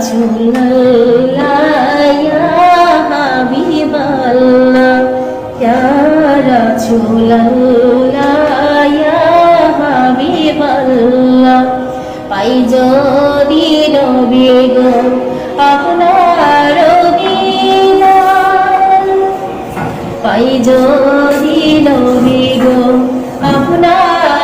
رسول الله يا حبيب الله يا رسول الله يا حبيب الله পাই যদি নবী গো আপনার পাই যদি নবী গো আপনার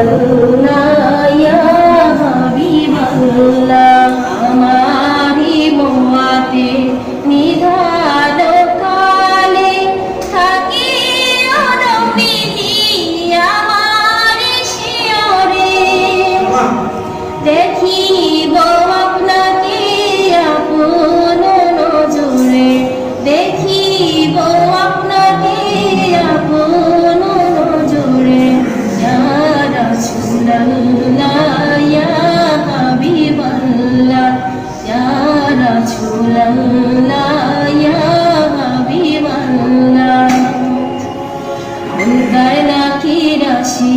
Karuna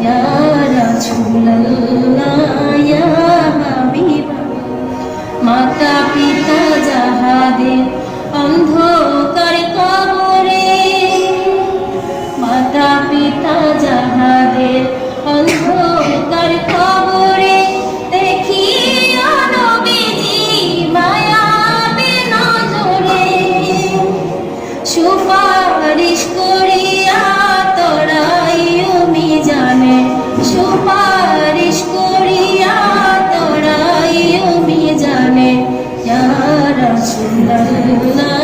يا رسول الله يا حبيب মাতা পিতা যাহাদের অন্ধকার Thank you.